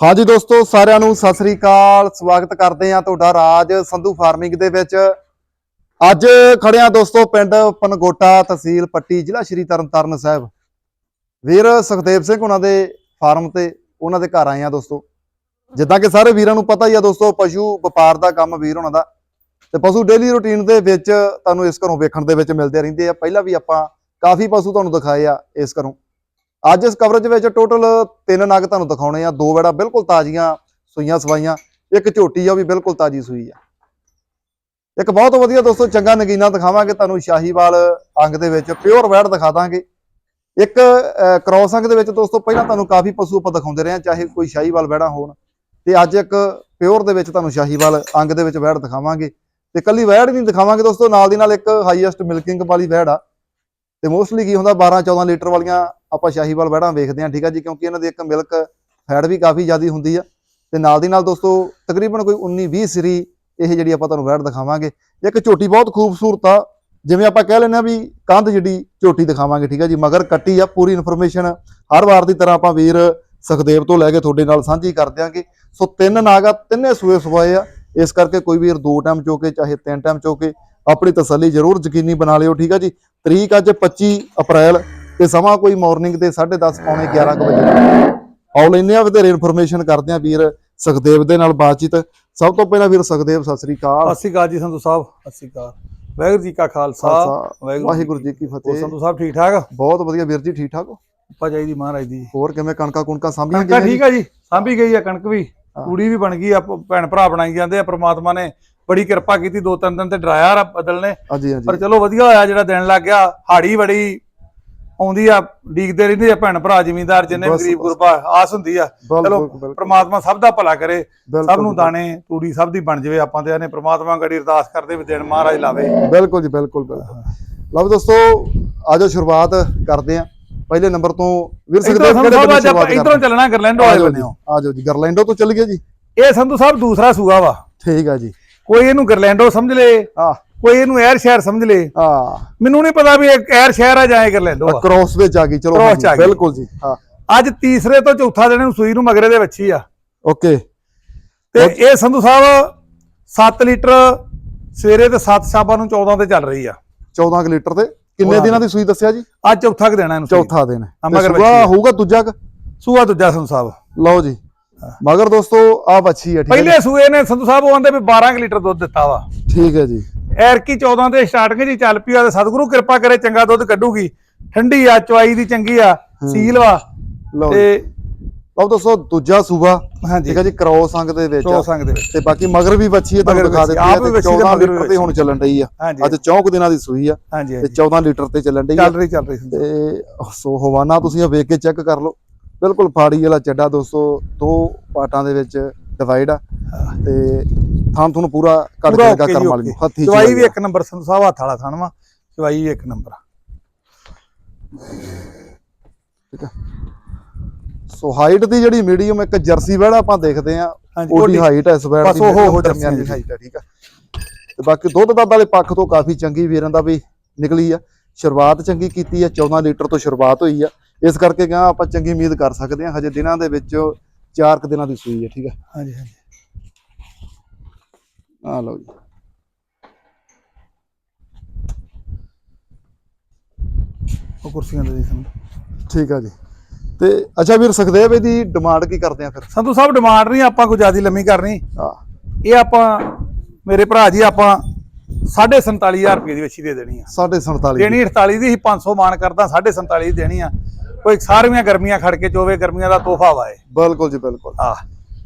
ਹਾਂਜੀ ਦੋਸਤੋ, ਸਾਰਿਆਂ ਨੂੰ ਸਤਿ ਸ੍ਰੀ ਅਕਾਲ। ਸਵਾਗਤ ਕਰਦੇ ਆ ਤੁਹਾਡਾ ਰਾਜ ਸੰਧੂ ਫਾਰਮਿੰਗ ਦੇ ਵਿੱਚ। ਅੱਜ ਖੜਿਆ ਦੋਸਤੋ, ਪਿੰਡ ਪਨਗੋਟਾ ਤਹਿਸੀਲ ਪੱਟੀ, ਜ਼ਿਲ੍ਹਾ ਸ਼੍ਰੀ ਤਰਨਤਾਰਨ ਸਾਹਿਬ। ਵੀਰ ਸੁਖਦੇਵ ਸਿੰਘ ਉਹਨਾਂ ਦੇ ਫਾਰਮ ਤੇ ਉਹਨਾਂ ਦੇ ਘਰ ਆਏ ਆ ਦੋਸਤੋ। ਜਿੱਦਾਂ ਕਿ ਸਾਰੇ ਵੀਰਾਂ ਨੂੰ ਪਤਾ ਹੀ ਆ ਦੋਸਤੋ, ਪਸ਼ੂ ਵਪਾਰ ਦਾ ਕੰਮ ਵੀਰ ਉਹਨਾਂ ਦਾ। ਤੇ ਪਸ਼ੂ ਡੇਲੀ ਰੁਟੀਨ ਦੇ ਵਿੱਚ ਤੁਹਾਨੂੰ ਇਸ ਘਰੋਂ ਵੇਖਣ ਦੇ ਵਿੱਚ ਮਿਲਦੇ ਰਹਿੰਦੇ ਆ। ਪਹਿਲਾਂ ਵੀ ਆਪਾਂ ਕਾਫੀ ਪਸ਼ੂ ਤੁਹਾਨੂੰ ਦਿਖਾਏ ਆ ਇਸ ਘਰੋਂ। ਅੱਜ ਇਸ ਕਵਰੇਜ ਵਿੱਚ ਟੋਟਲ ਤਿੰਨ ਨਗ ਤੁਹਾਨੂੰ ਦਿਖਾਉਣੇ ਆ। ਦੋ ਵੜਾ ਬਿਲਕੁਲ ਤਾਜ਼ੀਆਂ ਸੂਈਆਂ ਸਵਾਈਆਂ, ਇੱਕ ਝੋਟੀ ਆ ਉਹ ਵੀ ਬਿਲਕੁਲ ਤਾਜ਼ੀ ਸੂਈ ਆ। ਇੱਕ ਬਹੁਤ ਵਧੀਆ ਦੋਸਤੋ, ਚੰਗਾ ਨਗੀਨਾ ਦਿਖਾਵਾਂਗੇ ਤੁਹਾਨੂੰ ਸ਼ਾਹੀਵਾਲ ਅੰਗ ਦੇ ਵਿੱਚ ਪਿਓਰ ਵੈੜ ਦਿਖਾ ਦਾਂਗੇ। ਇੱਕ ਕ੍ਰੋਸ ਅੰਗ ਦੇ ਵਿੱਚ ਦੋਸਤੋ, ਪਹਿਲਾਂ ਤੁਹਾਨੂੰ ਕਾਫੀ ਪਸ਼ੂ ਆਪਾਂ ਦਿਖਾਉਂਦੇ ਰਹੇ ਆ ਚਾਹੇ ਕੋਈ ਸ਼ਾਹੀਵਾਲ ਵੈੜਾ ਹੋਣ। ਤੇ ਅੱਜ ਇੱਕ ਪਿਓਰ ਦੇ ਵਿੱਚ ਤੁਹਾਨੂੰ ਸ਼ਾਹੀਵਾਲ ਅੰਗ ਦੇ ਵਿੱਚ ਵੈੜ ਦਿਖਾਵਾਂਗੇ। ਤੇ ਕੱਲੀ ਵੈੜ ਨਹੀਂ ਦਿਖਾਵਾਂਗੇ ਦੋਸਤੋ, ਨਾਲ ਦੀ ਨਾਲ ਇੱਕ ਹਾਈਐਸਟ ਮਿਲਕਿੰਗ ਵਾਲੀ ਵੈੜ ਆ। ਤੇ ਮੋਸਟਲੀ ਕੀ ਹੁੰਦਾ 12 14 ਲੀਟਰ ਵਾਲੀਆਂ ਆਪਾਂ ਸ਼ਾਹੀਵਾਲ ਵੈੜਾਂ ਵੇਖਦੇ ਹਾਂ, ਠੀਕ ਆ ਜੀ, ਕਿਉਂਕਿ ਇਹਨਾਂ ਦੀ ਇੱਕ ਮਿਲਕ ਫੈਟ ਵੀ ਕਾਫੀ ਜ਼ਿਆਦੀ ਹੁੰਦੀ ਆ। ਤੇ ਨਾਲ ਦੀ ਨਾਲ ਦੋਸਤੋ, ਤਕਰੀਬਨ ਕੋਈ 19 20 ਸਰੀ ਇਹ ਜਿਹੜੀ ਆਪਾਂ ਤੁਹਾਨੂੰ ਵੈੜ ਦਿਖਾਵਾਂਗੇ। ਇੱਕ ਝੋਟੀ ਬਹੁਤ ਖੂਬਸੂਰਤ ਆ, ਜਿਵੇਂ ਆਪਾਂ ਕਹਿ ਲੈਂਦੇ ਆ ਵੀ ਕੰਧ ਜਿਹੜੀ ਝੋਟੀ ਦਿਖਾਵਾਂਗੇ, ਠੀਕ ਆ ਜੀ, ਮਗਰ ਕੱਟੀ ਆ, ਪੂਰੀ ਇਨਫੋਰਮੇਸ਼ਨ ਹਰ ਵਾਰ ਦੀ ਤਰ੍ਹਾਂ ਆਪਾਂ ਵੀਰ ਸੁਖਦੇਵ ਤੋਂ ਲੈ ਕੇ ਤੁਹਾਡੇ ਨਾਲ ਸਾਂਝੀ ਕਰ ਦਿਆਂਗੇ। ਸੋ ਤਿੰਨ ਨਾਗ ਆ, ਤਿੰਨੇ ਸੂਏ ਸਵਾਏ ਆ, ਇਸ ਕਰਕੇ ਕੋਈ ਵੀਰ ਦੋ ਟਾਈਮ ਚੋਕੇ, ਚਾਹੇ ਤਿੰਨ ਟਾਈਮ ਚੋਕੇ, ਆਪਣੀ ਤਸੱਲੀ ਜ਼ਰੂਰ ਯਕੀਨੀ ਬਣਾ ਲਿਓ, ਠੀਕ ਆ ਜੀ। ਤਰੀਕ ਅੱਜ 25 ਅਪ੍ਰੈਲ ਤੇ ਸਮਾਂ ਕੋਈ ਮਾਰਨਿੰਗ ਦੇ 10:30 ਪੌਣੇ 11 ਕੁ ਵਜੇ। ਆਉ ਲੈਨੇ ਆ ਵਧੇਰੇ ਇਨਫੋਰਮੇਸ਼ਨ ਕਰਦੇ ਆ ਵੀਰ ਸੁਖਦੇਵ ਦੇ ਨਾਲ ਬਾਤਚੀਤ। ਸਭ ਤੋਂ ਪਹਿਲਾਂ ਵੀਰ ਸੁਖਦੇਵ ਸਤਿ ਸ੍ਰੀ ਅਕਾਲ। ਸਤਿ ਸ਼੍ਰੀ ਅਕਾਲ ਜੀ ਸੰਧੂ ਸਾਹਿਬ ਸਤਿ ਸ਼੍ਰੀ ਅਕਾਲ। ਵਾਹਿਗੁਰੂ ਜੀ ਕਾ ਖਾਲਸਾ ਵਾਹਿਗੁਰੂ ਜੀ ਕੀ ਫਤਿਹ। ਸੰਧੂ ਸਾਹਿਬ ਠੀਕ ਠਾਕ? ਬਹੁਤ ਵਧੀਆ ਵੀਰ ਜੀ ਠੀਕ ਠਾਕ ਹੋ? ਆਪਾਂ ਜਾਈ ਦੀ ਮਹਾਰਾਜ ਦੀ। ਹੋਰ ਕਿਵੇਂ ਕਣਕਾਂ ਕੁਣਕਾਂ ਕਣਕਾਂ ਗਈਆਂ ਠੀਕ ਆ ਜੀ ਸਾਂਭੀ ਗਈ ਆ ਕਣਕ ਵੀ। ਤੂੜੀ ਵੀ ਬਣ ਗਈ ਆ ਭੈਣ ਭਰਾ ਬਣਾਈ ਜਾਂਦੇ ਆ ਪ੍ਰਮਾਤਮਾ ਨੇ ਬੜੀ ਕਿਰਪਾ ਕੀਤੀ ਦੋ ਤਿੰਨ ਦਿਨ ਤੇ ਡਰਾਇਆ ਰ ਬਦਲ ਨੇ। ਹਾਂਜੀ ਪਰ ਚਲੋ ਵਧੀਆ ਹੋਇਆ ਜਿਹੜਾ ਦਿਨ ਲੱਗ ਗਿਆ। ਹਾੜੀ ਬੜੀ ਆਉਂਦੀ ਆ ਡੀਕਦੇ ਰਹਿੰਦੇ ਆ ਭੈਣ ਭਰਾ ਜ਼ਿਮੀਂਦਾਰ ਜਿੰਨੇ ਵੀ ਗਰੀਬ। ਗੁਰਬਾ ਆਸ ਹੁੰਦੀ ਆ। ਚਲੋ ਪ੍ਰਮਾਤਮਾ ਸਭ ਦਾ ਭਲਾ ਕਰੇ ਸਭ ਨੂੰ ਦਾਣੇ ਤੂੜੀ ਸਭ ਦੀ ਬਣ ਜਾਵੇ। ਆਪਾਂ ਤੇ ਇਹਨੇ ਪ੍ਰਮਾਤਮਾ ਗੜੀ ਅਰਦਾਸ ਕਰਦੇ ਵੀ ਦਿਨ ਮਹਾਰਾਜ ਲਾਵੇ। ਬਿਲਕੁਲ ਜੀ ਬਿਲਕੁਲ ਬਿਲਕੁਲ। ਲਓ ਦੋਸਤੋ ਆਜੋ ਸ਼ੁਰੂਆਤ ਕਰਦੇ ਆ। ਪਹਿਲੇ ਨੰਬਰ ਤੋਂ ਵੀਰ ਸੁਖਦੇਵ ਸੰਧੂ ਕਿਹੜੇ ਆਪਾਂ ਸ਼ੁਰੂਆਤ ਇਧਰੋਂ ਚੱਲਣਾ ਗਰਲੈਂਡੋ ਵਾਲੇ ਬੰਨਿਓ ਆਜੋ ਜੀ ਗਰਲੈਂਡੋ ਤੋਂ ਚੱਲ ਗਏ ਜੀ। ਇਹ ਸੰਧੂ ਸਾਹਿਬ ਦੂਸਰਾ ਸੂਆ ਵਾ। ਠੀਕ ਆ ਜੀ। ਕੋਈ ਇਹਨੂੰ ਗਰਲੈਂਡੋ ਸਮਝ ਲੇ ਆ ਕੋਈ ਇਹਨੂੰ ਐਰ ਸ਼ਹਿਰ ਸਮਝ ਲੇ। ਆ ਮੈਨੂੰ ਨਹੀਂ ਪਤਾ ਵੀ ਇਹ ਐਰ ਸ਼ਹਿਰ ਆ ਜਾਂ ਇਹ ਗਰਲੈਂਡੋ ਆ। ਕ੍ਰੋਸ ਵਿੱਚ ਆ ਗਈ ਚਲੋ। ਬਿਲਕੁਲ ਜੀ। ਹਾਂ। ਅੱਜ ਤੀਸਰੇ ਤੋਂ ਚੌਥਾ ਦਿਨ ਨੂੰ ਸੂਈ ਨੂੰ ਮਗਰੇ ਦੇ ਵੱਛੀ ਆ। ਓਕੇ। ਤੇ ਇਹ ਸੰਧੂ ਸਾਹਿਬ 7 ਲੀਟਰ ਸਵੇਰੇ ਤੇ 7 ਸ਼ਾਬਾਂ ਨੂੰ 14 ਤੇ ਚੱਲ ਰਹੀ ਆ। 14 ਕੁ ਲੀਟਰ ਤੇ। ਕਿੰਨੇ ਦਿਨਾਂ ਦੀ ਸੂਈ ਦੱਸਿਆ ਜੀ? ਅੱਜ ਚੌਥਾ ਕ ਦੇਣਾ ਇਹਨੂੰ। ਚੌਥਾ ਦਿਨ। ਮਗਰ। ਹੋਊਗਾ ਦੂਜਾ ਕੁ? ਸੂਆ ਦੂਜਾ ਸੰਧੂ ਸਾਹਿਬ। ਲਓ ਜੀ। ਮਗਰ ਦੋਸਤੋ ਆ ਬੱਚੀ ਹੈ ਠੀਕ ਹੈ ਪਹਿਲੇ ਸੂਏ ਨੇ ਸੰਧੂ ਸਾਹਿਬ ਉਹ ਆਂਦੇ ਵੀ 12 ਕੁ ਲੀਟਰ ਦੁੱਧ ਦਿੱਤਾ ਵਾ? ਠੀਕ ਹੈ ਜੀ। ਐਰਕੀ 14 ਤੇ ਸਟਾਰਟਿੰਗ ਜੀ ਚੱਲ ਪਈ ਆ ਤੇ ਸਤਿਗੁਰੂ ਕਿਰਪਾ ਕਰੇ ਚੰਗਾ ਦੁੱਧ ਕੱਢੂਗੀ। ਠੰਡੀ ਆ ਚਵਾਈ ਦੀ ਚੰਗੀ ਆ ਸੀਲ ਵਾ। ਤੇ ਲਓ ਦੋਸਤੋ ਦੂਜਾ ਸੂਬਾ ਠੀਕ ਹੈ ਜੀ ਕ੍ਰੋਸ ਅੰਗ ਦੇ ਵਿੱਚ ਚੋ ਸੰਗ ਦੇ ਵਿੱਚ। ਤੇ ਬਾਕੀ ਮਗਰ ਵੀ ਬੱਚੀ ਹੈ ਤੁਹਾਨੂੰ ਦਿਖਾ ਦਿੱਤੀ ਹੈ ਤੇ ਬੱਚੀ ਤੇ 14 ਮਗਰ ਵੀ ਲੀਟਰ ਤੇ ਹੁਣ ਚੱਲਣ ਰਹੀ ਆ। ਅੱਜ 4 ਦਿਨਾਂ ਦੀ ਸੂਈ ਆ ਤੇ ਹਾਂਜੀ। 14 ਲੀਟਰ ਤੇ ਚੱਲਣ ਰਹੀ ਚੱਲ ਰਹੀ ਚੱਲ ਰਹੀ। ਤੇ ਸੋ ਹਵਾਨਾ ਤੁਸੀਂ ਇਹ ਵੇਖ ਕੇ ਚੈੱਕ ਕਰ ਲਓ। ਬਿਲਕੁਲ ਫਾੜੀ ਵਾਲਾ ਚੱਡਾ ਦੋਸਤੋ ਦੋ ਪਾਰਟਾਂ ਦੇ ਵਿੱਚ ਡਿਵਾਈਡ ਆ। ਤੇ ਥਾਂ ਤੁਹਾਨੂੰ ਪੂਰਾ ਕੱਢ ਕੇ ਓਕੇ ਕਰਮ ਵਾਲੀ। ਹੱਥੀ ਚਵਾਈ ਵੀ ਇੱਕ ਨੰਬਰ ਸੰਧੂ ਸਾਹਿਬ ਹੱਥ ਵਾਲਾ ਵਾ। ਚਵਾਈ ਵੀ ਇੱਕ ਨੰਬਰ ਸੋ ਹਾਈਟ ਦੀ ਜਿਹੜੀ ਮੀਡੀਅਮ ਇੱਕ ਜਰਸੀ ਵੈੜ ਆਪਾਂ ਦੇਖਦੇ ਆ ਉਹਦੀ ਹਾਈਟ ਹੈ ਇਸ ਵੈੜ ਬਸ ਦੀ ਉਹ- ਉਹ ਦਰਮਿਆਨੀ ਹਾਈਟ ਹੈ ਠੀਕ ਆ। ਤੇ ਬਾਕੀ ਦੁੱਧ ਦੱਧ ਵਾਲੇ ਪੱਖ ਤੋਂ ਕਾਫੀ ਚੰਗੀ ਵੀਰਾਂ ਦਾ ਵੀ ਨਿਕਲੀ ਆ। ਸ਼ੁਰੂਆਤ ਚੰਗੀ ਕੀਤੀ ਆ 14 ਲੀਟਰ ਤੋਂ ਸ਼ੁਰੂਆਤ ਹੋਈ ਆ। ਇਸ ਕਰਕੇ ਕਹਾਂ ਆਪਾਂ ਚੰਗੀ ਉਮੀਦ ਕਰ ਸਕਦੇ ਆ ਹਜੇ ਦਿਨਾਂ ਦੇ ਵਿੱਚ ਚਾਰ ਕੁ ਦਿਨਾਂ ਦੀ ਸੂਈ ਆ ਠੀਕ ਆ ਹਾਂਜੀ ਹਾਂਜੀ। ਆ ਲਓ ਜੀ। ਉਹ ਕੁਰਸੀਆਂ ਦੇ ਜੀ ਸੰਧੂ ਠੀਕ ਆ ਜੀ। ਤੇ ਅੱਛਾ ਵੀਰ ਸੁਖਦੇਵ ਇਹਦੀ ਡਿਮਾਂਡ ਕੀ ਕਰਦੇ ਆ ਫਿਰ? ਸੰਧੂ ਸਾਹਿਬ ਡਿਮਾਂਡ ਨਹੀਂ ਆਪਾਂ ਕੋਈ ਜ਼ਿਆਦੀ ਲੰਮੀ ਕਰਨੀ। ਆ। ਇਹ ਆਪਾਂ ਮੇਰੇ ਭਰਾ ਜੀ ਆਪਾਂ 47500 ਰੁਪਏ ਦੀ ਵੱਛੀ ਦੇ ਦੇਣੀ ਆ। 47 ਦੇਣੀ 48 ਦੀ ਸੀ 500 ਮਾਨ ਕਰਦਾ 47 ਦੀ ਦੇਣੀ ਆ। ਕੋਈ ਸਾਰੀਆਂ ਗਰਮੀਆਂ ਖੜ ਕੇ ਚੋਵੇ ਗਰਮੀਆਂ ਦਾ ਤੋਹਫਾ ਵਾਏ। ਬਿਲਕੁਲ ਜੀ ਬਿਲਕੁਲ। ਆ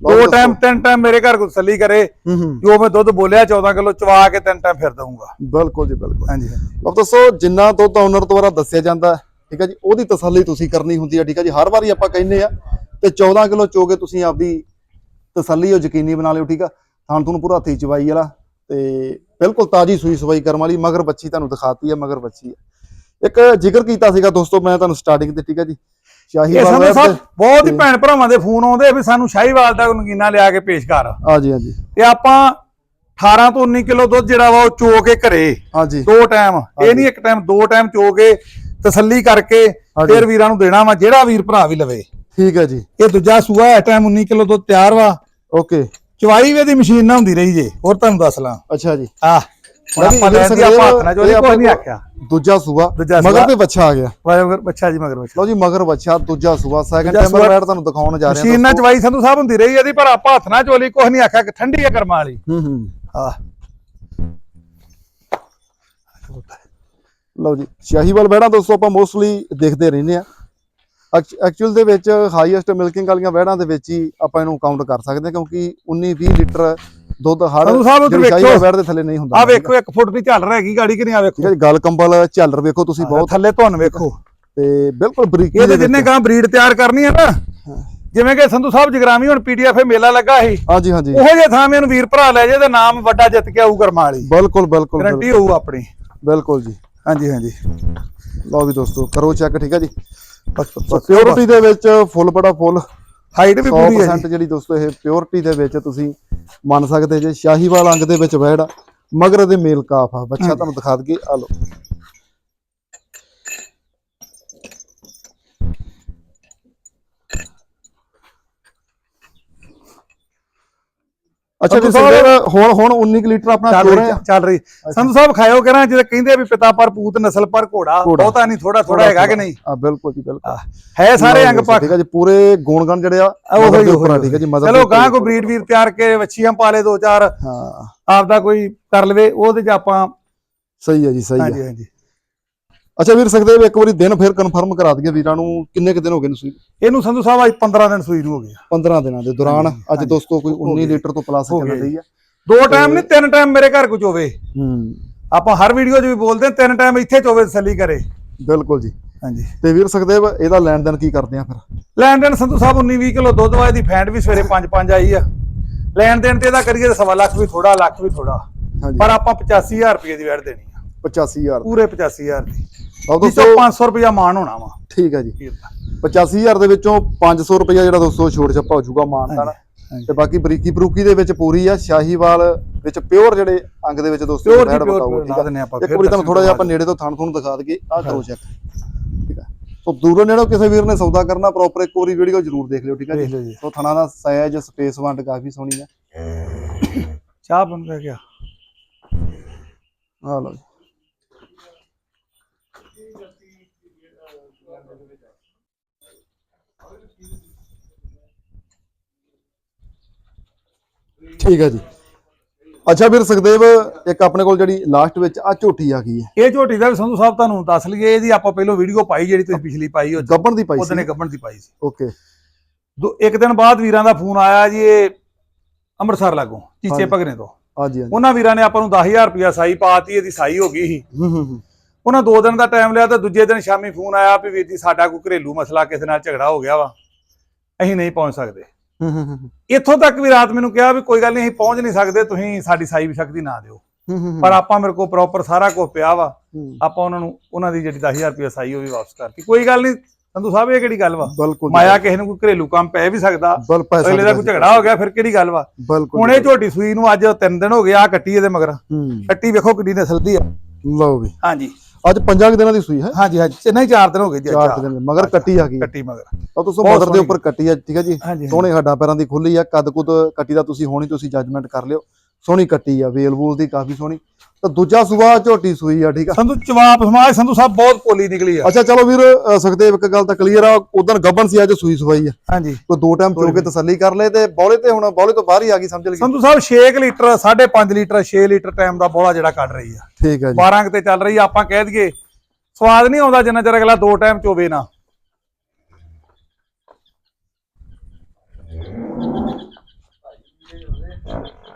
ਦੋ। ਟਾਈਮ ਤਿੰਨ ਟਾਈਮ ਮੇਰੇ ਘਰ ਕੋ ਤਸੱਲੀ ਕਰੇ ਜੋ ਮੈਂ ਦੁੱਧ ਬੋਲਿਆ 14 ਕਿਲੋ ਚਵਾ ਕੇ ਤਿੰਨ ਟਾਈਮ ਫਿਰ ਦਊਂਗਾ। ਬਿਲਕੁਲ ਜੀ ਬਿਲਕੁਲ। ਹਾਂਜੀ ਲਓ ਦੱਸੋ ਜਿੰਨਾ ਦੁੱਧ ਓਨਰ ਦੁਆਰਾ ਦੱਸਿਆ ਜਾਂਦਾ ਠੀਕ ਹੈ ਜੀ? ਉਹਦੀ ਤਸੱਲੀ ਤੁਸੀਂ ਕਰਨੀ ਹੁੰਦੀ ਹੈ ਠੀਕ ਹੈ ਜੀ? ਹਰ ਵਾਰੀ ਆਪਾਂ ਕਹਿੰਦੇ ਆ ਤੇ 14 ਕਿਲੋ ਚੋਗੇ ਤੁਸੀਂ ਆਪਦੀ ਤਸੱਲੀ ਉਹ ਯਕੀਨੀ ਬਣਾ ਲਿਓ ਠੀਕ ਆ? ਥਾਂ ਤੁਹਾਨੂੰ ਪੂਰਾ ਹੱਥੀ ਚਵਾਈ ਵਾਲਾ ਤੇ ਬਿਲਕੁਲ ਤਾਜੀ ਸੂਈ ਸਵਾਈ ਕਰਮ ਵਾਲੀ ਮਗਰ ਬੱਚੀ ਤੁਹਾਨੂੰ ਦਿਖਾਤੀ ਹੈ ਮਗਰ ਬੱਚੀ ਹੈ ਇੱਕ ਜ਼ਿਕਰ ਕੀਤਾ ਸੀਗਾ ਦੋਸਤੋ ਮੈਂ ਤੁਹਾਨੂੰ ਸਟਾਰਟਿੰਗ ਤੇ ਠੀਕ ਹੈ ਜੀ? ਸ਼ਾਹੀ ਇਹ ਸਾਨੂੰ ਬਾਜ਼ਾਰ ਸਭ ਦੇ ਬਹੁਤ ਹੀ ਭੈਣ ਭਰਾਵਾਂ ਦੇ ਫੋਨ ਆਉਂਦੇ ਵੀ ਸਾਨੂੰ ਸ਼ਾਹੀਵਾਲ ਦਾ ਨਗੀਨਾ ਲਿਆ ਕੇ ਪੇਸ਼ ਕਰ। ਹਾਂਜੀ ਹਾਂਜੀ। ਤੇ ਆਪਾਂ 18 ਤੋਂ 19 ਕਿਲੋ ਦੁੱਧ ਜਿਹੜਾ ਵਾ ਉਹ ਚੋ ਕੇ ਘਰੇ। ਹਾਂਜੀ। ਦੋ ਟਾਈਮ ਇਹ ਨਹੀਂ ਇੱਕ ਟਾਈਮ ਦੋ ਟਾਈਮ ਚੋ ਕੇ ਤਸੱਲੀ ਕਰਕੇ। ਫਿਰ ਵੀਰਾਂ ਨੂੰ ਦੇਣਾ ਵਾ ਜਿਹੜਾ ਵੀਰ ਭਰਾ ਵੀ ਲਵੇ। ਠੀਕ ਹੈ ਜੀ। ਇਹ ਦੂਜਾ ਸੂਆ ਇਸ ਟਾਈਮ 19 ਕਿਲੋ ਤੋਂ ਤਿਆਰ ਵਾ। ਓਕੇ ਚਵਾਈ ਵੀ ਇਹਦੀ ਮਸ਼ੀਨ ਨਾਲ ਹੁੰਦੀ ਰਹੀ ਜੇ ਹੋਰ ਤੁਹਾਨੂੰ ਦੱਸ ਲਾਂ। ਅੱਛਾ ਜੀ। ਆ ਵੀ ਆਪਾਂ ਵੀਰ ਲੈਂਦੀ ਆਪਾਂ ਹੱਥ ਨਾਲ ਕੋਈ ਆਪਣੇ ਨਹੀਂ ਆਖਿਆ। ਦੂਜਾ ਸੂਆ ਮਗਰ। ਤੇ ਬੱਚਾ ਆ ਗਿਆ। ਮਗਰ ਬੱਚਾ ਜੀ ਮਗਰ ਬੱਚਾ। ਲਓ ਜੀ ਮਗਰ ਬੱਚਾ ਦੂਜਾ ਸੂਆ ਸੈਕੰਡ ਟਾਈਮ। ਰੈਡ ਤੁਹਾਨੂੰ ਦਿਖਾਉਣ ਜਾ ਰਹੇ ਮਸ਼ੀਨ ਨਾਲ ਚਵਾਈ ਸੰਧੂ ਸਾਹਿਬ ਹੁੰਦੀ ਰਹੀ ਇਹਦੀ ਪਰ ਆਪਾਂ ਹੱਥ ਨਾਲ ਚੋਲੀ ਕੁਝ ਨਹੀਂ ਆਖਿਆ ਕਿ ਠੰਡੀ ਆ ਕਰਮਾਂ ਵਾਲੀ। ਹੂੰ ਹੂੰ। ਆ ਲਓ ਜੀ ਸ਼ਾਹੀਵਾਲ ਵਹਿੜਾਂ ਦੋਸਤੋ ਆਪਾਂ ਮੋਸਟਲੀ ਦੇਖਦੇ ਰਹਿੰਦੇ ਆ ਐਕਚੁਅਲ ਦੇ ਵਿੱਚ ਹਾਈਐਸਟ ਮਿਲਕਿੰਗ ਵਾਲੀਆਂ ਵਹਿੜਾਂ ਦੇ ਵਿੱਚ ਹੀ ਆਪਾਂ ਇਹਨੂੰ ਕਾਊਂਟ ਕਰ ਸਕਦੇ ਹਾਂ ਕਿਉਂਕਿ 19 20 ਲੀਟਰ ਦੁੱਧ ਹਰ ਸੰਧੂ ਸਾਹਿਬ ਉੱਧਰ ਵੇਖੋ। ਵਹਿੜ ਦੇ ਥੱਲੇ ਨਹੀਂ ਹੁੰਦਾ ਆ ਵੇਖੋ ਇੱਕ ਫੁੱਟ ਦੀ ਝੱਲ ਹੈਗੀ ਗਾੜੀ ਕਿ ਨਹੀਂ ਆ ਵੇਖੋ। ਜੀ ਗਲ ਕੰਬਲ ਝਾਲਰ ਵੇਖੋ ਤੁਸੀਂ ਬਹੁਤ। ਥੱਲੇ ਧੁੰਨ ਵੇਖੋ। ਤੇ ਬਿਲਕੁਲ ਬਰੀਕੀ ਇਹ ਤੇ ਦੇ ਜਿੰਨੇ ਗਾਂ ਬਰੀਡ ਤਿਆਰ ਕਰਨੀ ਹੈ ਨਾ ਜਿਵੇਂ ਕਿ ਸੰਧੂ ਸਾਹਿਬ ਜਗਰਾਮੀ ਹੁਣ ਪੀਡੀਐਫ ਮੇਲਾ ਲੱਗਾ ਸੀ। ਹਾਂਜੀ ਹਾਂਜੀ। ਉਹੋ ਜਿਹੇ ਥਾਂ ਮੈਨੂੰ ਵੀਰ ਭਰਾ ਲੈ ਜੇ ਤੇ ਨਾਮ ਵੱਡਾ ਜਿੱਤ ਕੇ ਆਊ ਕਰਮਾਂ ਵਾਲੀ ਬਿਲਕੁਲ ਬਿਲਕੁਲ। ਗਰੰਟੀ ਹੋਊ ਆਪਣੀ। ਬਿਲਕੁਲ ਜੀ। ਹਾਂਜੀ ਹਾਂਜੀ। ਲਓ ਵੀ ਦੋਸਤੋ ਕਰੋ ਚੈੱਕ ਠੀਕ ਹੈ ਜੀ? ਪਿਓਰਿਟੀ ਦੇ ਵਿੱਚ ਫੁੱਲ ਬੜਾ ਫੁੱਲ। ਹਾਈਟ ਵੀ ਪੂਰੀ ਹੈ 100% ਜਿਹੜੀ ਦੋਸਤੋ ਇਹ ਪਿਓਰਿਟੀ ਦੇ ਵਿੱਚ ਤੁਸੀਂ ਮੰਨ ਸਕਦੇ ਜੇ ਸ਼ਾਹੀਵਾਲ ਅੰਗ ਦੇ ਵਿੱਚ ਵਹਿੜ ਮਗਰ ਦੇ ਮੇਲ ਕਾਫ ਆ। ਬੱਚਾ ਤੁਹਾਨੂੰ ਦਿਖਾ ਦਈਏ। ਆ ਲਓ। ਅੱਛਾ ਜੀ ਸਾਹਿਬ, ਹੁਣ ਹੁਣ 19 ਕੁ ਲੀਟਰ ਆਪਣਾ ਚੱਲ ਰਹੀ ਆ। ਚੱਲ ਰਹੀ। ਸੰਧੂ ਸਾਹਿਬ ਖਾਇਓ ਕਰਾਂ ਜਿਹਦੇ ਕਹਿੰਦੇ ਆ ਵੀ ਪਿਤਾ ਪਰ ਪੂਤ ਨਸਲ ਪਰ ਘੋੜਾ। ਬਹੁਤਾ ਨਹੀਂ ਥੋੜਾ ਥੋੜਾ ਹੈਗਾ ਕਿ ਨਹੀਂ? ਆ ਬਿਲਕੁਲ ਜੀ ਬਿਲਕੁਲ। ਆ, ਹੈ ਸਾਰੇ ਅੰਗ ਪੱਖ। ਠੀਕ ਹੈ ਜੀ ਪੂਰੇ ਗੁਣਗਣ ਜਿਹੜੇ ਆ ਉਹੀ ਉਹੀ ਉੱਪਰ ਆ, ਠੀਕ ਹੈ ਜੀ ਮਦਰ ਚਲੋ ਗਾਂ ਕੋ ਬਰੀਡ ਵੀਰ ਤਿਆਰ ਕੇ ਵੱਛੀਆਂ ਪਾਲੇ ਦੋ ਚਾਰ। ਹਾਂ। ਆਪਦਾ ਕੋਈ ਕਰ ਲਵੇ ਉਹਦੇ ਚ ਆਪਾਂ ਸਹੀ ਹੈ ਜੀ ਸਹੀ ਹੈ ਹਾਂਜੀ ਹਾਂਜੀ। ਅੱਛਾ ਵੀਰ ਸਕਦੇ ਇੱਕ ਵਾਰੀ ਦਿਨ ਫਿਰ ਕਨਫਰਮ ਕਰਾ ਦਈਏ ਵੀਰਾਂ ਨੂੰ ਕਿੰਨੇ ਕੁ ਦਿਨ ਹੋ ਗਏ ਨੂੰ ਸੂਈ ਇਹਨੂੰ ਸੰਧੂ ਸਾਹਿਬ ਅੱਜ 15 ਦਿਨ ਸੂਈ ਨੂੰ ਹੋ ਗਿਆ 15 ਦਿਨਾਂ ਦੇ ਦੌਰਾਨ ਅੱਜ। ਦੋਸਤੋ ਕੋਈ ਹੋ 19 ਗਈ। ਲੀਟਰ ਤੋਂ ਪਲੱਸ ਚੱਲ। ਰਹੀ ਆ। ਦੋ ਟਾਈਮ ਨਹੀਂ ਤਿੰਨ ਟਾਈਮ ਮੇਰੇ ਘਰ ਕੁ ਚੋਵੇ ਹੂੰ। ਆਪਾਂ ਹਰ ਵੀਡੀਓ 'ਚ ਵੀ ਬੋਲਦੇ ਹਾਂ ਤਿੰਨ ਟਾਈਮ ਇੱਥੇ ਚੋਵੇ ਤਸੱਲੀ ਕਰੇ। ਬਿਲਕੁਲ ਜੀ। ਹਾਂਜੀ। ਤੇ ਵੀਰ ਸੁਖਦੇਵ ਇਹਦਾ ਲੈਣ ਦੇਣ ਕੀ ਕਰਦੇ ਆ ਫਿਰ? ਲੈਣ ਦੇਣ ਸੰਧੂ ਸਾਹਿਬ 19 20 ਕਿਲੋ ਦੁੱਧ ਵਾਏ ਦੀ ਫੈਂਟ ਵੀ ਸਵੇਰੇ 5 5 ਆਈ ਆ। ਲੈਣ ਦੇਣ ਤੇ ਇਹਦਾ ਕਰੀਏ ਤਾਂ ਸਵਾ ਲੱਖ ਵੀ ਥੋੜਾ ਲੱਖ ਵੀ ਥੋੜਾ ਪਰ ਆਪਾਂ 85000 ਰੁਪਏ ਦੀ ਵੈਟ ਦੇਣੀ 85000 ਪੂਰੇ 85000 ਦੀ। ਲਓ ਦੋਸਤੋ 500 ਰੁਪਇਆ ਮਾਨ ਹੋਣਾ ਵਾ। ਠੀਕ ਹੈ ਜੀ। ਵੀਰ ਦਾ। 85000 ਦੇ ਵਿੱਚੋਂ 500 ਰੁਪਇਆ ਜਿਹੜਾ ਦੋਸਤੋ ਛੋਟ ਛੱਪਾ ਹੋ ਜਾਊਗਾ ਮਾਨਦਾਨ ਹਾਂਜੀ। ਤੇ ਬਾਕੀ ਬਰੀਕੀ ਬਰੂਕੀ ਦੇ ਵਿੱਚ ਪੂਰੀ ਆ ਸ਼ਾਹੀਵਾਲ ਵਿੱਚ ਪਿਓਰ ਜਿਹੜੇ ਅੰਗ ਦੇ ਵਿੱਚ ਦੋਸਤੋ pure, ਬਤਾਓ pure, ਠੀਕ ਆ? ਆਪਾਂ, ਇੱਕ ਵਾਰੀ ਤੁਹਾਨੂੰ ਥੋੜਾ ਜਿਹਾ ਆਪਾਂ ਨੇੜੇ ਤੋਂ ਥਣ ਥੁਣ ਦਿਖਾ ਦਈਏ ਆਹ ਕਰੋ ਚੈੱਕ ਠੀਕ ਆ? ਸੋ ਦੂਰੋਂ ਨੇੜੋਂ ਕਿਸੇ ਵੀਰ ਨੇ ਸੌਦਾ ਕਰਨਾ ਪ੍ਰੋਪਰ ਇੱਕ ਵਾਰੀ ਵੀਡੀਓ ਜ਼ਰੂਰ ਦੇਖ ਲਿਓ ਠੀਕ ਹੈ ਜੀ? ਸੋ ਥਣਾ ਦਾ ਸਾਈਜ਼ ਸਪੇਸ ਵੰਡ ਕਾਫੀ ਸੋਹਣੀ ਆ। ਚਾਹ ਬਣ ਗਿਆ। ਆ ਲਓ ਠੀਕ ਹੈ ਜੀ। ਅੱਛਾ ਵੀਰ ਸੁਖਦੇਵ ਇੱਕ ਆਪਣੇ ਕੋਲ ਜਿਹੜੀ ਲਾਸਟ ਵਿੱਚ ਆ ਝੋਟੀ ਆ ਗਈ ਹੈ। ਇਹ ਝੋਟੀ ਦਾ ਵੀ ਸੰਧੂ ਸਾਹਿਬ ਤੁਹਾਨੂੰ ਦੱਸ ਲਈਏ ਇਹਦੀ ਆਪਾਂ ਪਹਿਲਾਂ ਵੀਡੀਓ ਪਾਈ ਜਿਹੜੀ ਤੁਸੀਂ ਪਿਛਲੀ ਪਾਈ ਉਹ ਗੱਬਣ ਦੀ ਪਾਈ ਸੀ। ਗੱਬਣ ਦੀ ਪਾਈ ਸੀ। ਓਕੇ। ਦੋ ਇੱਕ ਦਿਨ ਬਾਅਦ ਵੀਰਾਂ ਦਾ ਫੋਨ ਆਇਆ ਜੀ ਇਹ ਅੰਮ੍ਰਿਤਸਰ ਲਾਗੋਂ ਚੀਚੇ। ਭਗਨੇ ਤੋਂ। ਹਾਂਜੀ ਹਾਂਜੀ। ਉਹਨਾਂ ਵੀਰਾਂ ਨੇ ਆਪਾਂ ਨੂੰ 10000 ਰੁਪਇਆ ਸਾਈ ਪਾਤੀ ਇਹਦੀ ਸਾਈ ਹੋ ਗਈ ਸੀ। ਹੂੰ ਹੂੰ ਹੂੰ। ਉਹਨਾਂ ਦੋ ਦਿਨ ਦਾ ਟਾਈਮ ਲਿਆ ਤੇ ਦੂਜੇ ਦਿਨ ਸ਼ਾਮੀ ਫੋਨ ਆਇਆ ਵੀ ਵੀਰ ਜੀ ਸਾਡਾ ਕੋਈ ਘਰੇਲੂ ਮਸਲਾ ਕਿਸੇ ਨਾਲ ਝਗੜਾ ਹੋ ਗਿਆ ਵਾ। ਅਸੀਂ ਨਹੀਂ ਪਹੁੰਚ ਸਕਦੇ। ਇੱਥੋਂ ਤੱਕ ਵੀ ਰਾਤ ਮੈਨੂੰ ਕਿਹਾ ਵੀ ਕੋਈ ਗੱਲ ਨਹੀਂ ਅਸੀਂ ਪਹੁੰਚ ਨਹੀਂ ਸਕਦੇ ਤੁਸੀਂ ਸਾਡੀ ਸਾਈ ਵੀ ਸ਼ਕਤੀ ਨਾ ਦਿਓ। ਪਰ ਆਪਾਂ ਮੇਰੇ ਕੋਲ ਪ੍ਰੋਪਰ ਸਾਰਾ ਕੁਝ ਪਿਆ ਵਾ। ਆਪਾਂ ਉਹਨਾਂ ਨੂੰ ਉਹਨਾਂ ਦੀ ਜਿਹੜੀ 10000 ਰੁਪਇਆ ਸਾਈ ਉਹ ਵੀ ਵਾਪਸ ਕਰਤੀ। ਕੋਈ ਗੱਲ ਨਹੀਂ ਸੰਧੂ ਸਾਹਿਬ ਇਹ ਕਿਹੜੀ ਗੱਲ ਵਾ। ਮਾਇਆ ਕਿਸੇ ਨੂੰ ਕੋਈ ਘਰੇਲੂ ਕੰਮ ਪੈ ਵੀ ਸਕਦਾ ਅਗਲੇ ਦਾ ਕੋਈ ਝਗੜਾ ਹੋ ਗਿਆ ਫਿਰ ਕਿਹੜੀ ਗੱਲ ਵਾ? ਹੁਣ ਇਹ ਝੋਟੀ ਸੂਈ ਨੂੰ ਅੱਜ ਤਿੰਨ ਦਿਨ ਹੋ ਗਏ ਆ ਕੱਟੀ ਇਹਦੇ ਮਗਰ। ਕੱਟੀ ਵੇਖੋ ਕਿੱਡੀ ਨਸਲ ਦੀ ਆ। ਲਓ ਵੀ। ਹਾਂਜੀ। ਅੱਜ ਪੰਜਾਂ ਕੁ ਦਿਨਾਂ ਦੀ ਸੂਈ ਹੈ। ਹਾਂਜੀ ਹਾਂਜੀ। ਨਹੀਂ ਚਾਰ ਦਿਨ ਹੋ ਗਏ ਜੀ ਅੱਜ। ਚਾਰ ਆ। ਕੁ ਦਿਨ ਮਗਰ ਕੱਟੀ ਆ ਗਈ। ਕੱਟੀ ਮਗਰ। ਉਹ ਤੁਸੀਂ ਮਦਰ ਦੇ। ਉੱਪਰ ਕੱਟੀ ਆ ਠੀਕ ਹੈ ਜੀ। ਸੋਹਣੇ ਹੱਡਾਂ ਪੈਰਾਂ ਦੀ ਖੁੱਲੀ ਆ ਕੱਦ ਕੁੱਦ ਕੱਟੀ ਦਾ ਤੁਸੀਂ ਹੋਣੀ ਤੁਸੀਂ ਜੱਜਮੈਂਟ ਕਰ ਲਿਓ। ਸੋਹਣੀ ਕੱਟੀ ਆ ਵੇਲ ਵੂਲ ਦੀ ਕਾਫੀ ਸੋਹਣੀ। ਤਾਂ ਦੂਜਾ ਸੂਆ ਝੋਟੀ ਸੂਈ ਆ ਠੀਕ ਆ? ਸੰਧੂ ਜਵਾਬ ਸਮਾਜ ਸੰਧੂ ਸਾਹਿਬ ਬਹੁਤ ਪੋਲੀ ਨਿਕਲੀ ਆ। ਅੱਛਾ ਚਲੋ ਵੀਰ ਸੁਖਦੇਵ ਇੱਕ ਗੱਲ ਤਾਂ ਕਲੀਅਰ ਆ ਉਦੋਂ ਗੱਬਨ ਸੀ ਅੱਜ ਸੂਈ ਸਵਾਈ ਆ। ਹਾਂਜੀ। ਕੋਈ ਦੋ ਟਾਈਮ ਚੋ ਕੇ ਤਸੱਲੀ ਕਰ ਲੈ ਤੇ ਬੌਲੇ ਤੇ ਹੁਣ ਬੌਲੇ ਤੋਂ ਬਾਹਰ ਹੀ ਆ ਗਈ ਸਮਝ ਲਈ Sandhu Sahib 6 litre 5.5 litre 6 litre time ਦਾ ਬੋਲਾ ਜਿਹੜਾ ਕੱਢ ਰਹੀ ਆ। ਠੀਕ ਹੈ ਜੀ। 12 ਕਿਤੇ ਚੱਲ ਰਹੀ ਆ ਆਪਾਂ ਕਹਿ ਦਈਏ ਸਵਾਦ ਨਹੀਂ ਆਉਂਦਾ ਜਿੰਨਾ ਚਿਰ ਅਗਲਾ ਦੋ ਟਾਈਮ ਚੋਵੇ ਨਾ।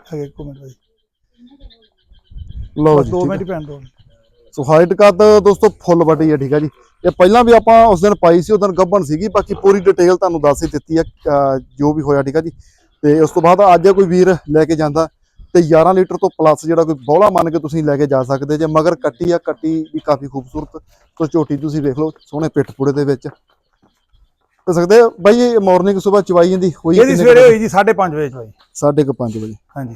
ਹਗੇ ਇੱਕ ਮਿੰਟ ਭਾਈ ਲਓ ਜੀ ਦੋ ਠੀਕ ਆ। ਮਿੰਟ ਹੀ। ਪੈਣ ਦੋ। ਸੋ ਹਾਈਟ ਕੱਦ ਦੋਸਤੋ ਫੁੱਲ ਵੱਡੀ ਹੈ ਠੀਕ ਹੈ ਜੀ। ਇਹ ਪਹਿਲਾਂ ਵੀ ਆਪਾਂ ਉਸ ਦਿਨ ਪਾਈ ਸੀ ਉਦੋਂ ਗੱਬਨ ਸੀਗੀ ਬਾਕੀ ਪੂਰੀ ਡਿਟੇਲ ਤੁਹਾਨੂੰ ਦੱਸ ਹੀ ਦਿੱਤੀ ਹੈ ਜੋ ਵੀ ਹੋਇਆ ਠੀਕ ਹੈ ਜੀ। ਤੇ ਉਸ ਤੋਂ ਬਾਅਦ ਅੱਜ ਕੋਈ ਵੀਰ ਲੈ ਕੇ ਜਾਂਦਾ ਤੇ 11 ਲੀਟਰ ਤੋਂ ਪਲੱਸ ਜਿਹੜਾ ਕੋਈ ਬੌਲਾ ਮੰਨ ਕੇ ਤੁਸੀਂ ਲੈ ਕੇ ਜਾ ਸਕਦੇ ਜੇ ਮਗਰ ਕੱਟੀ ਆ ਕੱਟੀ ਵੀ ਕਾਫੀ ਖੂਬਸੂਰਤ। ਤੋਂ ਝੋਟੀ ਤੁਸੀਂ ਵੇਖ ਲਓ ਸੋਹਣੇ ਪਿੱਠ ਪੂੜੇ ਦੇ ਵਿੱਚ। ਤੇ ਸਕਦੇ ਆ, ਬਾਈ ਇਹ ਮਾਰਨਿੰਗ ਸਵੇਰ ਚਵਾਈ ਜਾਂਦੀ ਹੋਈ ਇਹਦੀ ਸਵੇਰੇ ਹੋਈ ਜੀ 5:30 ਵਜੇ ਕੁ ਪੰਜ ਵਜੇ। ਹਾਂਜੀ।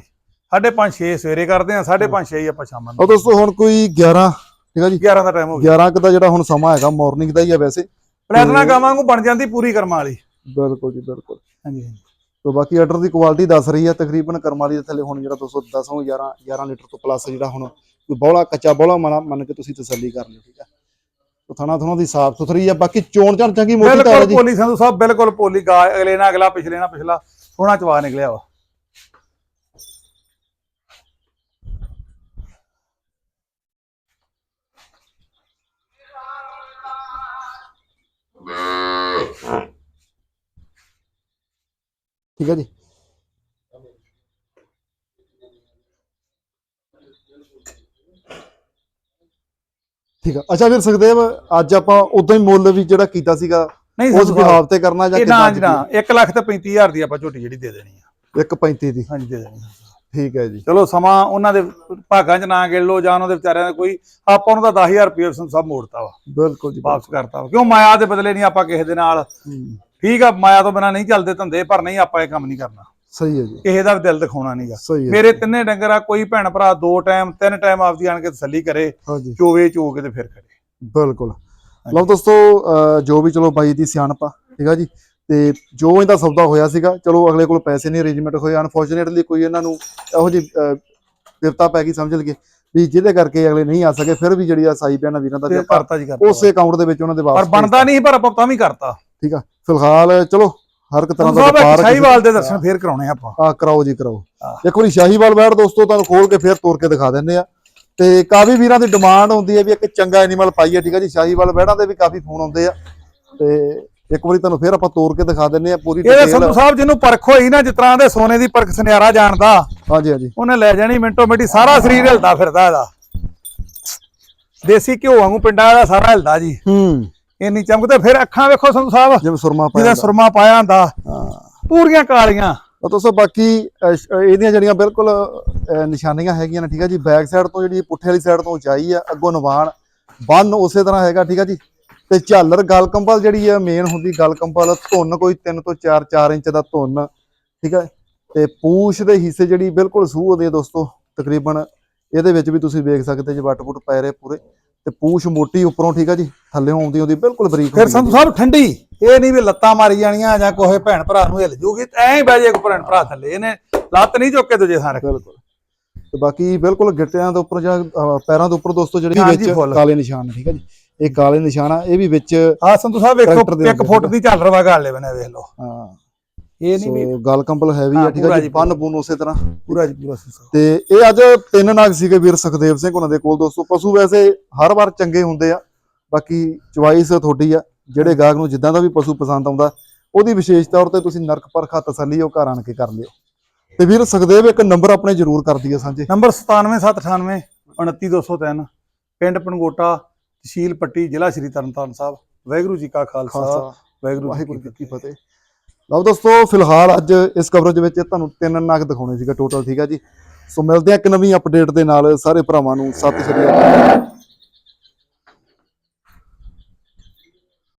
5:30 6 ਸਵੇਰੇ ਕਰਦੇ ਆ 5:30 6 ਆਪਾਂ ਸ਼ਾਮਾਂ ਨੂੰ। ਉਹ ਦੋਸਤੋ ਹੁਣ ਕੋਈ 11 ਠੀਕ ਹੈ ਜੀ? 11 ਦਾ ਟਾਈਮ ਹੋ ਗਿਆ। 11 ਕੁ ਦਾ ਜਿਹੜਾ ਹੁਣ ਸਮਾਂ ਹੈਗਾ ਮਾਰਨਿੰਗ ਦਾ ਹੀ ਆ ਵੈਸੇ। ਪਲੈਟਨਾ ਗਾਵਾਂ ਨੂੰ ਬਣ ਜਾਂਦੀ ਪੂਰੀ ਕਰਮਾਂ ਵਾਲੀ। ਬਿਲਕੁਲ ਜੀ ਬਿਲਕੁਲ। ਹਾਂਜੀ ਹਾਂਜੀ। ਤੋ ਬਾਕੀ ਆਰਡਰ ਦੀ ਕੁਆਲਿਟੀ ਦੱਸ ਰਹੀ ਹੈ ਤਕਰੀਬਨ ਕਰਮਾਲੀ ਦੇ ਥੱਲੇ ਹੁਣ ਜਿਹੜਾ 210 ਤੋਂ 11 11 ਲੀਟਰ ਤੋਂ ਪਲੱਸ ਜਿਹੜਾ ਹੁਣ ਕੋਈ ਬੋਲਾ ਕੱਚਾ ਬੋਲਾ ਮੰਨ ਕੇ ਤੁਸੀਂ ਤਸੱਲੀ ਕਰ ਲਿਓ ਠੀਕ ਹੈ ਤੋ ਥਣਾ ਥਣਾ ਦੀ ਸਾਫ਼ ਸੁਥਰੀ ਆ ਬਾਕੀ ਚੋਣ ਚਣ ਚੰਗੀ ਮੋਟੀ ਤਾਂ ਹੈ ਬਿਲਕੁਲ ਜੀ ਪੋਲੀ ਸੰਧੂ ਸਾਹਿਬ ਬਿਲਕੁਲ ਪੋਲੀ ਗਾ ਅਗਲੇ ਨਾਲ ਅਗਲਾ ਪਿਛਲੇ ਨਾਲ ਪਿਛਲਾ ਸੋਹਣਾ ਚਵਾ ਨਿਕਲਿਆ ਵਾ। ਠੀਕ ਹੈ ਜੀ। ਠੀਕ ਆ। ਅੱਛਾ ਵੀਰ ਸੁਖਦੇਵ ਅੱਜ ਆਪਾਂ ਉਦੋਂ ਹੀ ਮੁੱਲ ਵੀ ਜਿਹੜਾ ਕੀਤਾ ਸੀਗਾ ਨਹੀਂ ਉਸ ਬਿਹਾਵ ਤੇ ਕਰਨਾ ਜਾਂ ਇਹ ਨਾ ਕਿੱਦਾਂ ਜੀ ਨਾ 1 ਲੱਖ ਤੇ 35000 ਦੀ ਆਪਾਂ ਝੋਟੀ ਜਿਹੜੀ ਦੇ ਦੇਣੀ ਆ। 1.35 ਦੀ। ਹਾਂਜੀ ਦੇ ਦੇਣੀ। ਠੀਕ ਹੈ ਜੀ। ਚਲੋ ਸਮਾਂ ਉਹਨਾਂ ਦੇ ਭਾਗਾਂ 'ਚ ਨਾ ਗਿਣ ਜਾਂ ਉਹਨਾਂ ਦੇ ਵਿਚਾਰਿਆਂ ਦਾ ਕੋਈ ਆਪਾਂ ਉਹਨਾਂ ਦਾ 10000 ਰੁਪਏ ਸਾਹਿਬ ਮੋੜਤਾ ਵਾ। ਬਿਲਕੁਲ ਜੀ ਵਾਪਸ ਕਰਤਾ ਵਾ। ਕਿਉਂ ਮਾਇਆ ਦੇ ਬਦਲੇ ਨਹੀਂ ਆਪਾਂ ਕਿਸੇ ਦੇ ਨਾਲ? ਠੀਕ ਆ ਮਾਇਆ ਤੋਂ ਬਿਨਾ ਨਹੀਂ ਚੱਲਦੇ ਧੰਦੇ ਪਰ ਨਹੀਂ ਆਪਾਂ ਇਹ ਕੰਮ ਨਹੀਂ ਕਰਨਾ। ਸਹੀ ਹੈ ਜੀ। ਕਿਸੇ ਦਾ ਵੀ ਦਿਲ ਦਿਖਾਉਣਾ ਨਹੀਂਗਾ ਸਹੀ ਹੈ ਮੇਰੇ ਤਿੰਨੇ ਡੰਗਰ ਆ ਕੋਈ ਭੈਣ ਭਰਾ ਦੋ ਟਾਈਮ ਤਿੰਨ ਟਾਈਮ ਆਪਦੀ ਆਣ ਕੇ ਤਸੱਲੀ ਕਰੇ ਚੋਵੇ ਚੋ ਕੇ ਤੇ ਫਿਰ ਕਰੇ। ਬਿਲਕੁਲ। ਲਓ ਦੋਸਤੋ ਜੋ ਵੀ ਚਲੋ ਬਾਈ ਦੀ ਸਿਆਣਪ ਆ ਠੀਕ ਆ ਜੀ? ਤੇ ਜੋ ਇਹਦਾ ਸੌਦਾ ਹੋਇਆ ਸੀਗਾ ਚਲੋ ਅਗਲੇ ਕੋਲ ਪੈਸੇ ਨਹੀਂ ਅਰੇਂਜਮੈਂਟ ਹੋਏ। ਅਨਫੋਰਚੂਨੇਟਲੀ ਕੋਈ ਇਹਨਾਂ ਨੂੰ ਇਹੋ ਅਹ, ਵਿਪਤਾ ਪੈ ਗਈ ਸਮਝ ਲਈਏ। ਵੀ ਜਿਹਦੇ ਕਰਕੇ ਅਗਲੇ ਨਹੀਂ ਆ ਸਕੇ ਫਿਰ ਵੀ ਜਿਹੜੀ ਆ ਸਾਈ ਪੈਣਾ ਵੀਰਾਂ ਦਾ ਵੀ ਤੇ ਆਪਾਂ ਕਰਤਾ ਜੀ ਕਰਤਾ ਉਸੇ ਅਕਾਊਂਟ ਦੇ ਵਿੱਚ ਉਹਨਾਂ ਦੇ ਪਰ ਵਾਪਸ ਬਣਦਾ ਨਹੀਂ ਪਰ ਆਪਾਂ ਤਾਂ ਵੀ ਕਰਤਾ। ਠੀਕ ਆ। ਫਿਲਹਾਲ ਚਲੋ ਹਰ ਇੱਕ ਤਰ੍ਹਾਂ ਦਾ ਵਪਾਰ ਸ਼ਾਹੀਵਾਲ ਦੇ ਦਰਸ਼ਨ ਫੇਰ ਕਰਾਉਣੇ ਆਪਾਂ। ਆ ਕਰਾਓ ਜੀ ਕਰਾਓ। ਹਾਂ। ਇੱਕ ਵਾਰੀ ਸ਼ਾਹੀਵਾਲ ਬੈਠ ਦੋਸਤੋ ਤੁਹਾਨੂੰ ਖੋਲ ਕੇ ਫੇਰ ਤੋੜ ਕੇ ਦਿਖਾ ਦਿੰਦੇ ਆ ਤੇ ਕਾਫੀ ਵੀਰਾਂ ਦੀ ਡਿਮਾਂਡ ਹੁੰਦੀ ਹੈ ਵੀ ਇੱਕ ਚੰਗਾ ਐਨੀਮਲ ਪਾਈਏ ਠੀਕ ਆ ਜੀ? ਸ਼ਾਹੀਵਾਲ ਬੈੜਾਂ ਦੇ ਵੀ ਕਾਫੀ ਫੋਨ ਆਉਂਦੇ ਆ। ਤੇ ਇੱਕ ਵਾਰੀ ਤੁਹਾਨੂੰ ਫੇਰ ਆਪਾਂ ਤੋੜ ਕੇ ਦਿਖਾ ਦਿੰਦੇ ਆ ਪੂਰੀ ਇਹ ਸੰਧੂ ਸਾਹਿਬ ਜਿਹਨੂੰ ਪਰਖ ਹੋਈ ਨਾ ਜਿਸ ਤਰ੍ਹਾਂ ਦੇ ਸੋਨੇ ਦੀ ਪਰਖ ਸੁਨਿਆਰਾ ਜਾਣਦਾ ਹਾਂਜੀ ਹਾਂਜੀ। ਉਹਨੇ ਲੈ ਜਾਣੀ ਮਿੰਟੋ ਮਿੰਟੀ ਸਾਰਾ ਸਰੀਰ ਹਿਲਦਾ ਫਿਰਦਾ ਇਹਦਾ। ਦੇਸੀ ਘਿਓ ਵਾਂਗੂ ਪਿੰਡਾਂ ਦਾ ਸਾਰਾ ਹਿਲਦਾ ਜੀ। ਹੂੰ। ਇੰਨੀ ਚਮਕ ਤੇ ਫਿਰ ਅੱਖਾਂ ਵੇਖੋ ਸੰਧੂ ਸਾਹਿਬ। ਜਿਵੇਂ ਸੁਰਮਾ ਪਾਇਆ ਜਿਹਦਾ ਹੁੰਦਾ। ਸੁਰਮਾ ਪਾਇਆ ਹੁੰਦਾ ਹਾਂ। ਪੂਰੀਆਂ ਕਾਲੀਆਂ। ਤਾਂ ਦੋਸਤੋ ਬਾਕੀ ਇਹਦੀਆਂ ਜਿਹੜੀਆਂ ਬਿਲਕੁਲ ਨਿਸ਼ਾਨੀਆਂ ਹੈਗੀਆਂ ਨੇ ਠੀਕ ਆ ਜੀ ਬੈਕ ਸਾਈਡ ਤੋਂ ਜਿਹੜੀ ਪੁੱਠੇ ਵਾਲੀ ਸਾਈਡ ਤੋਂ ਉਚਾਈ ਆ ਅੱਗੋਂ ਨਿਵਾਣ ਬੰਨ ਉਸੇ ਤਰ੍ਹਾਂ ਹੈਗਾ ਠੀਕ ਆ ਜੀ। ਤੇ ਝਾਲਰ ਗਲ ਕੰਬਲ ਜਿਹੜੀ ਆ ਮੇਨ ਹੁੰਦੀ ਗਲ ਕੰਬਲ ਧੁੰਨ ਕੋਈ 3 ਤੋਂ 4 4 ਇੰਚ ਦਾ ਧੁੰਨ ਠੀਕ ਹੈ ਤੇ ਪੂਛ ਦੇ ਹਿੱਸੇ ਜਿਹੜੀ ਬਿਲਕੁਲ ਸੂਹ ਉਹਦੇ ਦੋਸਤੋ ਤਕਰੀਬਨ ਇਹਦੇ ਵਿੱਚ ਵੀ ਤੁਸੀਂ ਵੇਖ ਸਕਦੇ ਜੀ ਵੱਟ ਵੁੱਟ ਪੈ ਰਹੇ ਪੂਰੇ। ਤੇ ਪੂਛ ਮੋਟੀ ਉੱਪਰੋਂ ਠੀਕ ਆ ਜੀ? ਥੱਲੇੋਂ ਆਉਂਦੀ ਉਹਦੀ ਬਿਲਕੁਲ ਬਰੀਕ ਫਿਰ ਆ ਸੰਧੂ ਸਾਹਿਬ ਠੰਡੀ। ਇਹ ਨਹੀਂ ਵੀ ਲੱਤਾਂ ਮਾਰੀ ਜਾਣੀਆਂ ਜਾਂ ਕੋਹੇ ਭੈਣ ਭਰਾ ਨੂੰ ਹਿੱਲ ਜੂਗੀ ਐਂ ਹੀ ਬਹਿ ਜੇ ਇੱਕ ਭੈਣ ਭਰਾ ਥੱਲੇ। ਇਹਨੇ ਲੱਤ ਨਹੀਂ ਚੁੱਕ ਕੇ ਦੂਜੇ ਥਾਂ ਰੱਖ। ਬਿਲਕੁਲ। ਤੇ ਬਾਕੀ ਬਿਲਕੁਲ ਗਿੱਟਿਆਂ ਦੇ ਉੱਪਰ ਜਾਂ ਪੈਰਾਂ ਦੇ ਉੱਪਰ ਦੋਸਤੋ ਜਿਹੜੇ ਵਿੱਚ। ਕਾਲੇ ਨਿਸ਼ਾਨ ਨੇ ਠੀਕ ਹੈ ਜੀ? ਇਹ ਕਾਲੇ ਨਿਸ਼ਾਨ ਆ ਇਹ ਵੀ ਵਿੱਚ ਆ ਸੰਧੂ ਸਾਹਿਬ ਵੇਖੋ ਇੱਕ ਅੱਗੇ ਫੁੱਟ ਦੀ ਝਾਲਰ ਵਾ ਗਾਲੇ ਬਨੇ ਵੇਖ ਲਓ। ਹਾਂ। ਇਹ ਨਹੀਂ ਵੀ ਸੋ ਗਲ ਕੰਬਲ ਹੈਵੀ ਹਾਂ, ਆ ਠੀਕ ਪੂਰਾ ਹੈ ਜੀ, ਜੀ ਬੰਨ ਬੁੰਨ ਉਸੇ ਤਰ੍ਹਾਂ। ਪੂਰਾ ਜੀ ਪੂਰਾ ਸਾਹਿਬ ਤੇ ਇਹ ਅੱਜ ਤਿੰਨ ਨਾਗ ਸੀਗੇ ਵੀਰ ਸੁਖਦੇਵ ਸਿੰਘ ਉਹਨਾਂ ਦੇ ਕੋਲ ਦੋਸਤੋ। ਪਸ਼ੂ ਵੈਸੇ ਹਰ ਵਾਰ ਚੰਗੇ ਹੁੰਦੇ ਆ ਬਾਕੀ ਚੁਆਇਸ ਤੁਹਾਡੀ ਆ ਜਿਹੜੇ ਗਾਹਕ ਨੂੰ ਜਿੱਦਾਂ ਦਾ ਵੀ ਪਸ਼ੂ ਪਸੰਦ ਆਉਂਦਾ ਉਹਦੀ ਵਿਸ਼ੇਸ਼ ਤੌਰ ਤੇ ਤੁਸੀਂ ਨਰਕ ਪਰਖਾ ਤਸੱਲੀ ਉਹ ਘਰ ਆਣ ਕੇ ਕਰ ਲਿਓ। ਤੇ ਵੀਰ ਸੁਖਦੇਵ ਇੱਕ ਨੰਬਰ ਆਪਣੇ ਜ਼ਰੂਰ ਕਰ ਦਈਏ ਸਾਂਝੇ। ਨੰਬਰ 97798 29203 ਪਿੰਡ ਪਨਗੋਟਾ ਤਹਿਸੀਲ ਪੱਟੀ ਜ਼ਿਲ੍ਹਾ ਸ਼੍ਰੀ ਤਰਨਤਾਰਨ ਸਾਹਿਬ। ਵਾਹਿਗੁਰੂ ਜੀ ਕਾ ਖਾਲਸਾ ਖਾਲਸਾ। ਵਾਹਿਗੁਰੂ ਵਾਹਿਗੁਰੂ ਜੀ ਕੀ ਫਤਿਹ। ਲਓ ਦੋਸਤੋ, ਫਿਲਹਾਲ ਅੱਜ ਇਸ ਕਵਰੇਜ ਵਿੱਚ ਤੁਹਾਨੂੰ ਤਿੰਨ ਨਗ ਦਿਖਾਉਣੇ ਸੀਗਾ ਟੋਟਲ ਠੀਕ ਆ ਜੀ। ਸੋ ਮਿਲਦੇ ਆ ਇੱਕ ਨਵੀਂ ਅਪਡੇਟ ਦੇ ਨਾਲ, ਸਾਰੇ ਭਰਾਵਾਂ ਨੂੰ, ਸਤਿ ਸ਼੍ਰੀ ਅਕਾਲ।